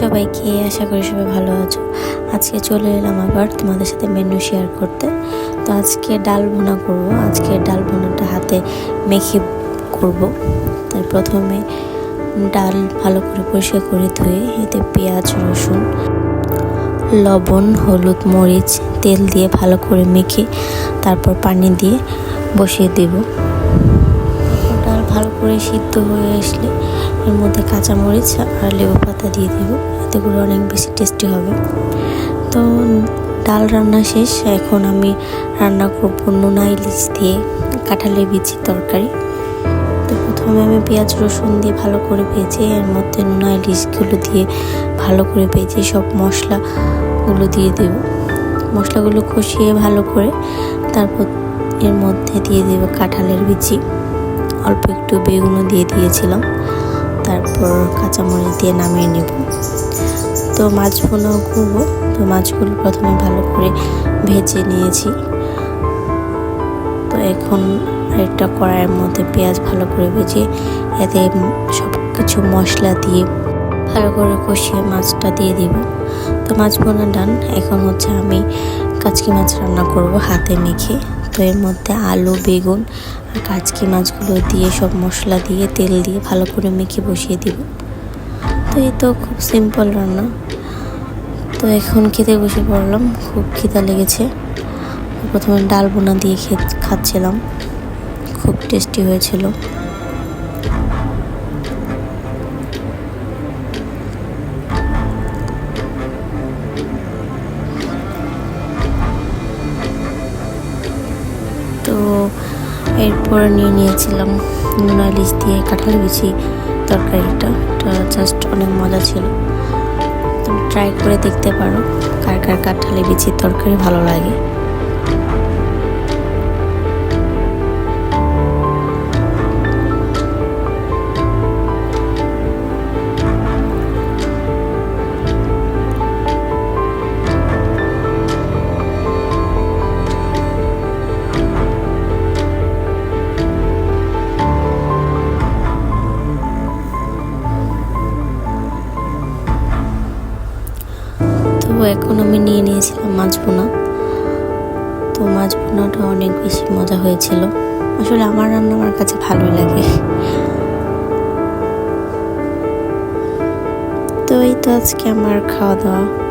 সবাইকে আশা করি সবাই ভালো আছো। আজকে চলে এলাম আবার তোমাদের সাথে মেনু শেয়ার করতে। তো আজকে ডাল ভুনা করব। আজকে ডাল ভুনাটা হাতে মেখে করব। তাই প্রথমে ডাল ভালো করে পরিষ্কার করে ধুয়ে এতে পেঁয়াজ, রসুন, লবণ, হলুদ, মরিচ, তেল দিয়ে ভালো করে মেখে তারপর পানি দিয়ে বসিয়ে দেব। করে সিদ্ধ হয়ে আসলে এর মধ্যে কাঁচামরিচ আর লেবু পাতা দিয়ে দেব। এতে করে অনেক বেশি টেস্টি হবে। তো ডাল রান্না শেষ। এখন আমি রান্না করব নোনা ইলিশ দিয়ে কাঁঠালের বিচির তরকারি। তো প্রথমে আমি পেঁয়াজ রসুন দিয়ে ভালো করে ভেজে, এর মধ্যে নোনা ইলিশগুলো দিয়ে ভালো করে ভেজে সব মশলাগুলো দিয়ে দেব। মশলাগুলো কষিয়ে ভালো করে তারপর এর মধ্যে দিয়ে দেব কাঁঠালের বিচি। অল্প একটু বেগুনও দিয়ে দিয়েছিলাম। তারপর কাঁচামরিচ দিয়ে নামিয়ে নেব। তো মাছ ভুনাও করব তো মাছগুলো প্রথমে ভালো করে ভেজে নিয়েছি। তো এখন আরেকটা কড়াইয়ের মধ্যে পেঁয়াজ ভালো করে ভেজে এতে সব কিছু মশলা দিয়ে ভালো করে কষিয়ে মাছটা দিয়ে দিব। তো মাছ বোনা ডান। এখন হচ্ছে আমি কাচকি মাছ রান্না করব হাতে মেখে। তো এর মধ্যে আলু, বেগুন আর কাচকি মাছগুলো দিয়ে, সব মশলা দিয়ে, তেল দিয়ে ভালো করে মেখে বসিয়ে দিব। তো এই তো খুব সিম্পল রান্না। তো এখন খেতে বসে পড়লাম, খুব খিদা লেগেছে। প্রথমে ডাল বোনা দিয়ে খে খাচ্ছিলাম। খুব টেস্টি হয়েছিল। এরপর নিয়ে নিয়েছিলাম। নুনা ইলিশ দিয়ে কাঁঠাল বিচি তরকারিটা। জাস্ট অনেক মজা ছিল। তুমি ট্রাই করে দেখতে পারো কার কার কাঁঠালে বিচির তরকারি ভালো লাগে। এখন আমি নিয়ে নিয়েছিলাম মাছ বোনা তো মাছ বোনাটা অনেক বেশি মজা হয়েছিল। আসলে আমার রান্না আমার কাছে ভালোই লাগে। তো এই তো আজকে আমার খাওয়া দাওয়া।